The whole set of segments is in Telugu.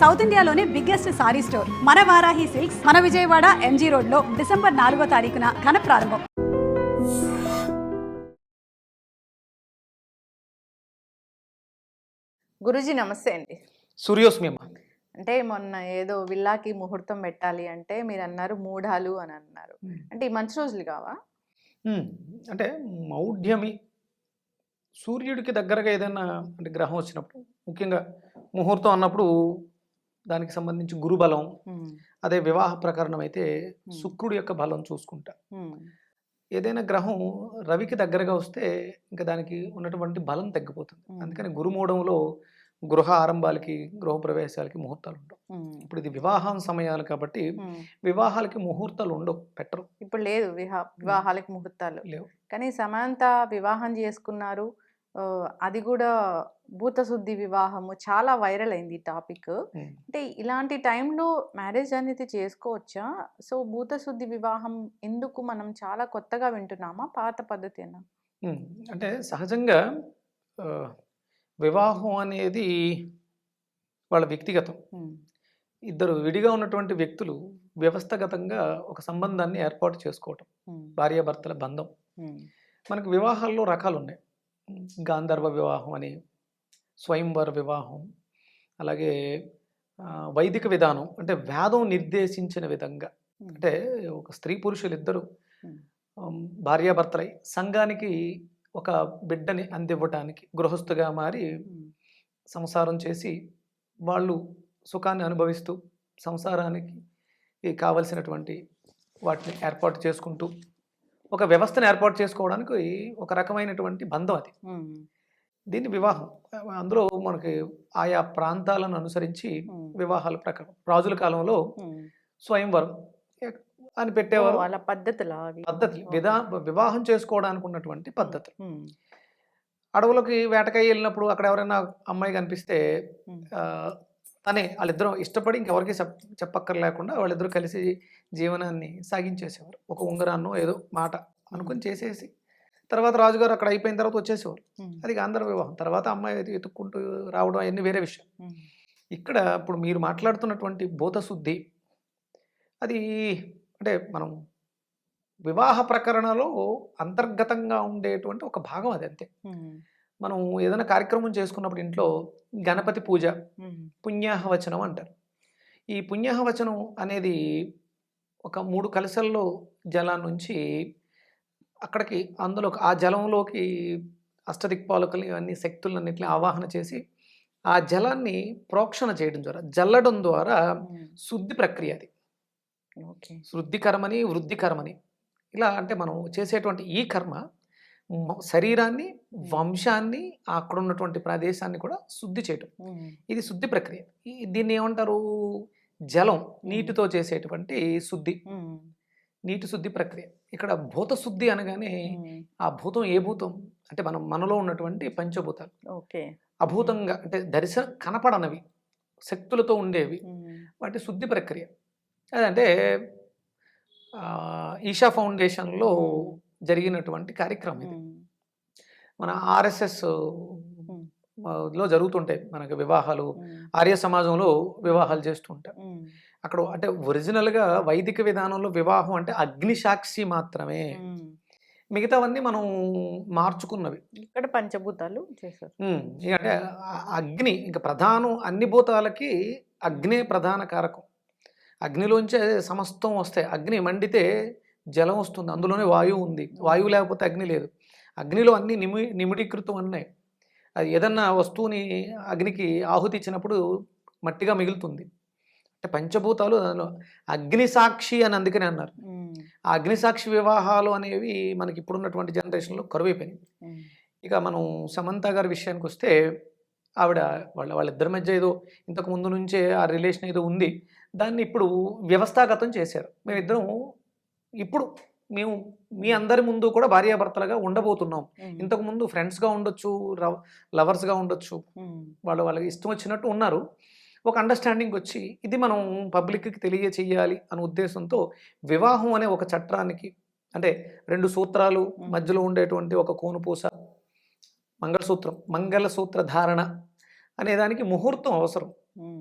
సౌత్ ఇండియాలోనే బిగ్గెస్ట్ సారీ స్టోర్ మన వారాహి సిల్క్స్ మన విజయవాడ ఎంజీ రోడ్లో డిసెంబర్ నాలుగో తారీఖున ఘన ప్రారంభం. గురుజీ నమస్తే అండి. సూర్యోస్మి అమ్మ. అంటే మొన్న ఏదో విల్లాకి ముహూర్తం పెట్టాలి అంటే మీరు అన్నారు మూఢాలు అని అన్నారు. అంటే ఈ మంచి రోజులు కావా? అంటే మౌఢ్యమి సూర్యుడికి దగ్గరగా ఏదైనా అంటే గ్రహం వచ్చినప్పుడు ముఖ్యంగా ముహూర్తం అన్నప్పుడు దానికి సంబంధించి గురుబలం అదే వివాహ ప్రకరణం అయితే శుక్రుడి యొక్క బలం చూసుకుంటా. ఏదైనా గ్రహం రవికి దగ్గరగా వస్తే ఇంకా దానికి ఉన్నటువంటి బలం తగ్గిపోతుంది. అందుకని గురుమూఢంలో గృహ ఆరంభాలకి గృహ ప్రవేశాలకి ముహూర్తాలు ఉండవు. ఇప్పుడు ఇది వివాహం సమయాలు కాబట్టి. వివాహాలకి ముహూర్తాలు ఉండవు పెట్టరు. ఇప్పుడు లేదు విహా వివాహాలకు ముహూర్తాలు. లేవు. కానీ సమాంత వివాహం చేసుకున్నారు అది కూడా భూతశుద్ధి వివాహము చాలా వైరల్ అయింది ఈ టాపిక్. అంటే ఇలాంటి టైంలో మ్యారేజ్ అనేది చేసుకోవచ్చా? సో భూతశుద్ధి వివాహం ఎందుకు మనం చాలా కొత్తగా వింటున్నామా? పాత పద్ధతేనా అంటే సహజంగా వివాహం అనేది వాళ్ళ వ్యక్తిగతం. ఇద్దరు విడిగా ఉన్నటువంటి వ్యక్తులు వ్యవస్థగతంగా ఒక సంబంధాన్ని ఏర్పాటు చేసుకోవటం. భార్యాభర్తల బంధం. మనకు వివాహాల్లో రకాలు ఉన్నాయి గాంధర్వ వివాహం అని స్వయంవర వివాహం అలాగే వైదిక విధానం అంటే వేదం నిర్దేశించిన విధంగా. అంటే ఒక స్త్రీ పురుషులు ఇద్దరు భార్యాభర్తలై సంఘానికి ఒక బిడ్డని అందివ్వటానికి గృహస్థుగా మారి సంసారం చేసి వాళ్ళు సుఖాన్ని అనుభవిస్తూ సంసారానికి కావలసినటువంటి వాటిని ఏర్పాటు చేసుకుంటూ ఒక వ్యవస్థను ఏర్పాటు చేసుకోవడానికి ఒక రకమైనటువంటి బంధం అది. దీన్ని వివాహం. అందులో మనకి ఆయా ప్రాంతాలను అనుసరించి వివాహాల ప్రకారం. రాజుల కాలంలో. స్వయంవరం అని పెట్టేవారు. వాళ్ళ పద్ధతులా అవి? పద్ధతి విధా వివాహం చేసుకోవడానికి ఉన్నటువంటి పద్ధతి ఉమ్, అడవులకి వేటకాయ వెళ్ళినప్పుడు అక్కడ ఎవరైనా అమ్మాయి కనిపిస్తే తనే వాళ్ళిద్దరూ ఇష్టపడి ఇంకెవరికి చెప్ చెప్పక్కర్లేకుండా వాళ్ళిద్దరూ కలిసి జీవనాన్ని సాగించేసేవారు. ఒక ఉంగరాన్నో ఏదో మాట అనుకుని చేసేసి తర్వాత రాజుగారు అక్కడ అయిపోయిన తర్వాత వచ్చేసేవారు. అది గాంధర్వ వివాహం. తర్వాత అమ్మాయి ఎతు- ఎత్తుక్కుంటూ రావడం అవన్నీ వేరే విషయం. ఇక్కడ ఇప్పుడు మీరు మాట్లాడుతున్నటువంటి భూతశుద్ధి అది అంటే మనం వివాహ ప్రకరణలో అంతర్గతంగా ఉండేటువంటి ఒక భాగం అది అంతే. మనం ఏదైనా కార్యక్రమం చేసుకున్నప్పుడు ఇంట్లో గణపతి పూజ పుణ్యాహవచనం అంటారు. ఈ పుణ్యాహవచనం అనేది ఒక మూడు కలశల్లో జలం నుంచి అక్కడికి అందులో ఆ జలంలోకి అష్టదిక్పాలకులు అన్ని శక్తులన్నింటినీ ఆవాహన చేసి ఆ జలాన్ని ప్రోక్షణ చేయడం ద్వారా జల్లడం ద్వారా శుద్ధి ప్రక్రియ అది. ఓకే. శుద్ధికరమని వృద్ధికరమని. ఇలా అంటే మనం చేసేటువంటి ఈ కర్మ శరీరాన్ని వంశాన్ని అక్కడ ఉన్నటువంటి ప్రదేశాన్ని కూడా శుద్ధి చేయటం. ఇది శుద్ధి ప్రక్రియ. దీన్ని ఏమంటారు? జలం నీటితో చేసేటువంటి శుద్ధి. నీటి శుద్ధి ప్రక్రియ. ఇక్కడ భూత శుద్ధి అనగానే ఆ భూతం ఏ భూతం? అంటే మనం మనలో ఉన్నటువంటి పంచభూతాలు. ఓకే. అభూతంగా అంటే దర్శన కనపడనవి శక్తులతో ఉండేవి. వాటి శుద్ధి ప్రక్రియ. అదంటే ఈషా ఫౌండేషన్లో జరిగినటువంటి కార్యక్రమం ఇది. మన ఆర్ఎస్ఎస్లో జరుగుతుంటాయి మనకి వివాహాలు ఆర్య సమాజంలో వివాహాలు చేస్తుంటారు అక్కడ అంటే ఒరిజినల్గా వైదిక విధానంలో వివాహం అంటే అగ్ని సాక్షి మాత్రమే. మిగతావన్నీ మనం మార్చుకున్నవి. ఇక్కడ పంచభూతాలు చేశారు. అంటే అగ్ని ఇంకా ప్రధానం అన్ని భూతాలకి అగ్నే ప్రధాన కారకం. అగ్నిలోంచే సమస్తం వస్తాయి. అగ్ని మండితే జలం వస్తుంది. అందులోనే వాయువు ఉంది. వాయువు లేకపోతే అగ్ని లేదు. అగ్నిలో అన్ని నిమి నిమిడీకృతం ఉన్నాయి. అది ఏదన్నా వస్తువుని అగ్నికి ఆహుతి ఇచ్చినప్పుడు మట్టిగా మిగులుతుంది. అంటే పంచభూతాలు దానిలో అగ్ని సాక్షి అని అందుకనే అన్నారు. ఆ అగ్ని సాక్షి వివాహాలు అనేవి మనకి ఇప్పుడున్నటువంటి జనరేషన్లో కరువైపోయినాయి. ఇక మనం సమంత గారి విషయానికి వస్తే ఆవిడ వాళ్ళ వాళ్ళిద్దరి మధ్య ఏదో ఇంతకు ముందు నుంచే ఆ రిలేషన్ ఏదో ఉంది. దాన్ని ఇప్పుడు వ్యవస్థాగతం చేశారు. మేమిద్దరం ఇప్పుడు మేము మీ అందరి ముందు కూడా భార్యాభర్తలుగా ఉండబోతున్నాం. ఇంతకు ముందు ఫ్రెండ్స్గా ఉండొచ్చు లవర్స్గా ఉండొచ్చు వాళ్ళు వాళ్ళకి ఇష్టం వచ్చినట్టు ఉన్నారు. ఒక అండర్స్టాండింగ్ వచ్చి ఇది మనం పబ్లిక్కి తెలియచేయాలి అనే ఉద్దేశంతో వివాహం అనే ఒక చట్టానికి అంటే రెండు సూత్రాలు. మధ్యలో ఉండేటువంటి ఒక కోనుపూస మంగళసూత్రం మంగళసూత్ర ధారణ అనే దానికి ముహూర్తం అవసరం.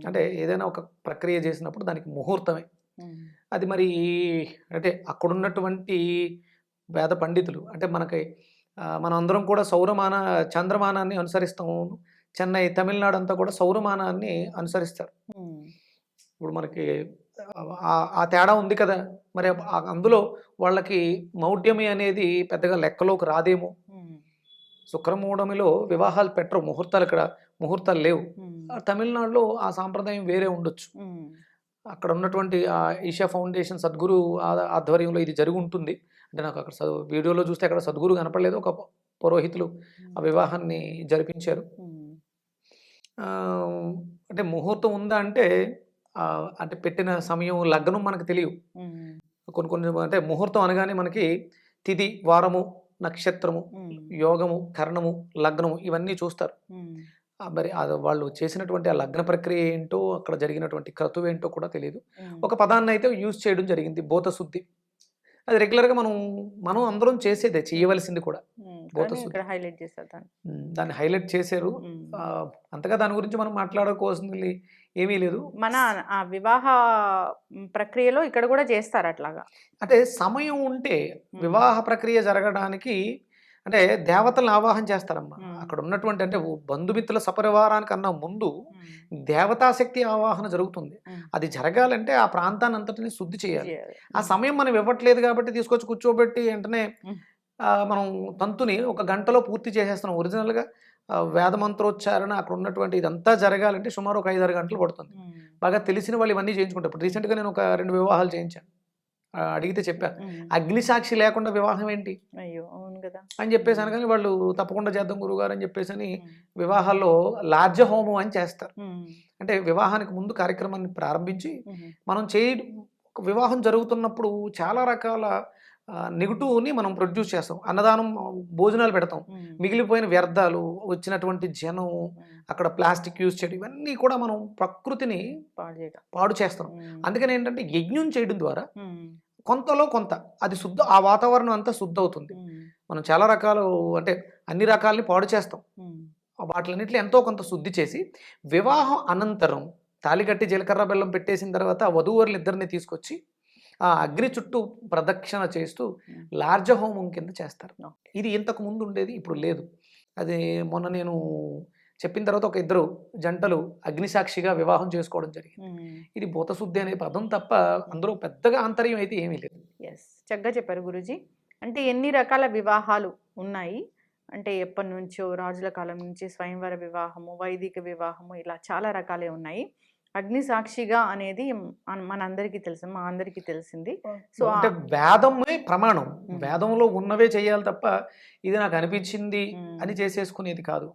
అంటే ఏదైనా ఒక ప్రక్రియ చేసినప్పుడు దానికి ముహూర్తమే. అది మరి అంటే అక్కడున్నటువంటి వేద పండితులు అంటే మనకి మనం అందరం కూడా సౌరమాన చంద్రమానాన్ని అనుసరిస్తాము. చెన్నై తమిళనాడు అంతా కూడా సౌరమానాన్ని అనుసరిస్తారు. ఇప్పుడు మనకి ఆ- తేడా ఉంది కదా! మరి అందులో వాళ్ళకి మౌఢ్యమి అనేది పెద్దగా లెక్కలోకి రాదేమో. శుక్రమూఢమిలో వివాహాలు పెట్టరు ముహూర్తాలు ఇక్కడ ముహూర్తాలు లేవు. తమిళనాడులో ఆ సాంప్రదాయం వేరే ఉండొచ్చు. అక్కడ ఉన్నటువంటి ఆ ఈషా ఫౌండేషన్ సద్గురు ఆధ్వర్యంలో ఇది జరిగి ఉంటుంది. అంటే నాకు అక్కడ వీడియోలో చూస్తే అక్కడ సద్గురు కనపడలేదు ఒక పురోహితులు ఆ వివాహాన్ని జరిపించారు. అంటే ముహూర్తం ఉందా అంటే అంటే పెట్టిన సమయం లగ్నం మనకు తెలియవు. ఉమ్, కొన్ని కొన్ని అంటే ముహూర్తం అనగానే మనకి తిథి వారము నక్షత్రము యోగము కరణము లగ్నము ఇవన్నీ చూస్తారు. మరి అది వాళ్ళు చేసినటువంటి ఆ లగ్న ప్రక్రియ ఏంటో అక్కడ జరిగినటువంటి క్రతువు ఏంటో కూడా తెలియదు ఒక పదాన్ని అయితే యూజ్ చేయడం జరిగింది బోత శుద్ధి అది రెగ్యులర్గా మనం మనం అందరం చేసేదే చేయవలసింది కూడా ఉమ్, బోత కానీ శుద్ధి. ఇక్కడ హైలైట్ చేస్తారు దాన్ని. హైలైట్ చేశారు. అంతగా దాని గురించి మనం మాట్లాడుకోవాల్సింది ఏమీ లేదు. మన ఆ వివాహ ప్రక్రియలో ఇక్కడ కూడా చేస్తారు అట్లాగా. అంటే సమయం ఉంటే. వివాహ ప్రక్రియ జరగడానికి అంటే దేవతలను ఆవాహన చేస్తారమ్మా. అక్కడ ఉన్నటువంటి అంటే బంధుమిత్రుల సపరివారానికన్నా ముందు ఉమ్, దేవతాశక్తి ఆవాహన జరుగుతుంది. అది జరగాలంటే ఆ ప్రాంతాన్ని అంతటిని శుద్ధి చేయాలి. ఆ సమయం మనం ఇవ్వట్లేదు కాబట్టి తీసుకొచ్చి కూర్చోబెట్టి వెంటనే మనం తంతుని ఒక గంటలో పూర్తి చేసేస్తున్నాం ఒరిజినల్గా. ఆ, వేద మంత్రోచ్చారణ అక్కడ ఉన్నటువంటి ఇదంతా జరగాలంటే సుమారు ఒక ఐదారు గంటలు పడుతుంది. బాగా తెలిసిన వాళ్ళు ఇవన్నీ చేయించుకుంటారు. ఇప్పుడు రీసెంట్గా నేను ఒక రెండు వివాహాలు చేయించాను. అడిగితే చెప్పాను ఉమ్. అగ్ని సాక్షి లేకుండా వివాహం ఏంటి? అయ్యో అవును కదా. అని చెప్పేసి అనగానే వాళ్ళు తప్పకుండా చేద్దాం గురుగారు అని చెప్పేసి అని వివాహాల్లో లార్జ హోమం అని చేస్తారు. అంటే వివాహానికి ముందు కార్యక్రమాన్ని ప్రారంభించి మనం చేయ వివాహం జరుగుతున్నప్పుడు చాలా రకాల నెగిటివ్ని మనం ప్రొడ్యూస్ చేస్తాం. అన్నదానం భోజనాలు పెడతాం. మిగిలిపోయిన వ్యర్థాలు వచ్చినటువంటి జనం అక్కడ ప్లాస్టిక్ యూజ్ చేయడం ఇవన్నీ కూడా మనం ప్రకృతిని పాడు చేస్తాం. అందుకని ఏంటంటే యజ్ఞం చేయడం ద్వారా కొంతలో కొంత అది శుద్ధ ఆ వాతావరణం అంతా శుద్ధ అవుతుంది. మనం చాలా రకాలు అంటే అన్ని రకాలని పాడు చేస్తాం. వాటిలన్నింటిలో ఎంతో కొంత శుద్ధి చేసి వివాహం అనంతరం తాలిగట్టి జీలకర్ర బెల్లం పెట్టేసిన తర్వాత వధూవరులు ఇద్దరిని తీసుకొచ్చి ఆ అగ్ని చుట్టూ ప్రదక్షిణ చేస్తూ. లార్జ హోమం కింద చేస్తారు. ఇది ఇంతకు ముందు ఉండేది ఇప్పుడు లేదు. అది మొన్న నేను చెప్పిన తర్వాత ఒక ఇద్దరు జంటలు అగ్నిసాక్షిగా వివాహం చేసుకోవడం జరిగింది. ఇది భూతశుద్ధి అనే పదం తప్ప అందులో పెద్దగా ఆంతర్యం అయితే ఏమీ లేదు. ఎస్ చక్కగా చెప్పారు గురుజీ. అంటే ఎన్ని రకాల వివాహాలు ఉన్నాయి? అంటే ఎప్పటి నుంచో రాజుల కాలం నుంచి స్వయంవర వివాహము వైదిక వివాహము ఇలా చాలా రకాలే ఉన్నాయి. అగ్ని సాక్షిగా అనేది మన- మనందరికీ తెలుసు మా అందరికీ తెలిసింది. సో ఆ- అంటే వేదమే ప్రమాణం. వేదంలో ఉన్నవే చేయాలి తప్ప ఇది నాకు అనిపించింది. అని చేసేసుకునేది కాదు.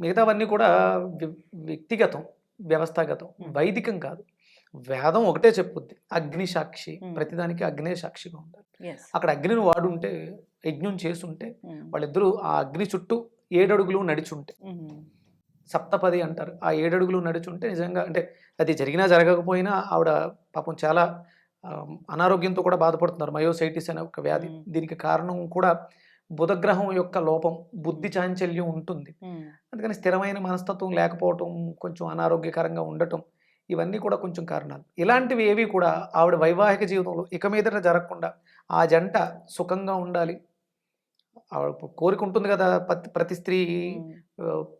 మిగతావన్నీ కూడా వ్య- వ్యక్తిగతం వ్యవస్థాగతం. వైదికం కాదు. వేదం ఒకటే చెప్పుద్ది. అగ్ని సాక్షి. ప్రతిదానికి అగ్నే సాక్షిగా ఉండాలి. అక్కడ అగ్నిని వాడుంటే యజ్ఞం చేసుంటే వాళ్ళిద్దరూ ఆ అగ్ని చుట్టూ ఏడడుగులు నడిచుంటే. సప్తపది అంటారు. ఆ ఏడడుగులు నడుచుంటే నిజంగా అంటే అది జరిగినా జరగకపోయినా ఆవిడ పాపం చాలా అనారోగ్యంతో కూడా బాధపడుతున్నారు. మయోసైటిస్ అనే ఒక వ్యాధి. దీనికి కారణం కూడా బుధగ్రహం యొక్క లోపం బుద్ధి చాంచల్యం ఉంటుంది. అందుకని స్థిరమైన మనస్తత్వం లేకపోవటం కొంచెం అనారోగ్యకరంగా ఉండటం ఇవన్నీ కూడా కొంచెం కారణాలు. ఇలాంటివి ఏవి కూడా ఆవిడ వైవాహిక జీవితంలో ఇక మీదట జరగకుండా ఆ జంట సుఖంగా ఉండాలి. కోరిక ఉంటుంది కదా ప్రతి స్త్రీ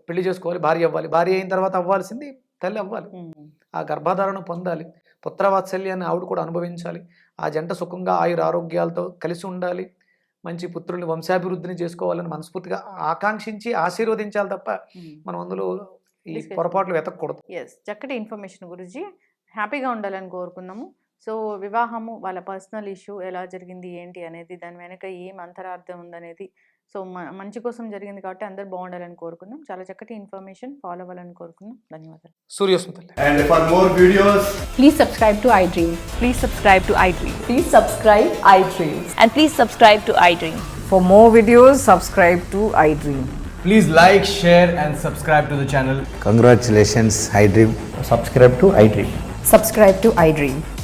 పెళ్ళి చేసుకోవాలి భార్య అవ్వాలి. భార్య అయిన తర్వాత అవ్వాల్సింది తల్లి అవ్వాలి. ఆ గర్భధారణ పొందాలి. పుత్రవాత్సల్యాన్ని ఆవిడ కూడా అనుభవించాలి. ఆ జంట సుఖంగా ఆయుర ఆరోగ్యాలతో కలిసి ఉండాలి. మంచి పుత్రుల్ని వంశాభివృద్ధిని చేసుకోవాలని మనస్ఫూర్తిగా ఆకాంక్షించి ఆశీర్వదించాలి తప్ప మనం అందులో ఈ. పొరపాట్లు వెతకూడదు ఎస్ చక్కటి ఇన్ఫర్మేషన్ గురించి హ్యాపీగా ఉండాలని కోరుకుందాము సో వివాహము వాళ్ళ పర్సనల్ ఇష్యూ ఎలా జరిగింది ఏంటి అనేది దాని వెనక ఏం అంతరార్థం ఉందనేది సో మ- మంచి కోసం జరిగింది కాబట్టి అందరు బాగుండాలని కోరుకుందాం చాలా చక్కటి ఇన్ఫర్మేషన్ ఫాలో అవ్వాలని కోరుకుందాం ధన్యవాదాలు And for more videos, Please subscribe to iDream. Please subscribe to iDream. Please subscribe iDreams. And please subscribe to iDream. For more videos, subscribe to iDream. please like, share, and subscribe to the channel. Congratulations, iDream. subscribe to iDream. Subscribe to iDream. So subscribe to iDream Media. I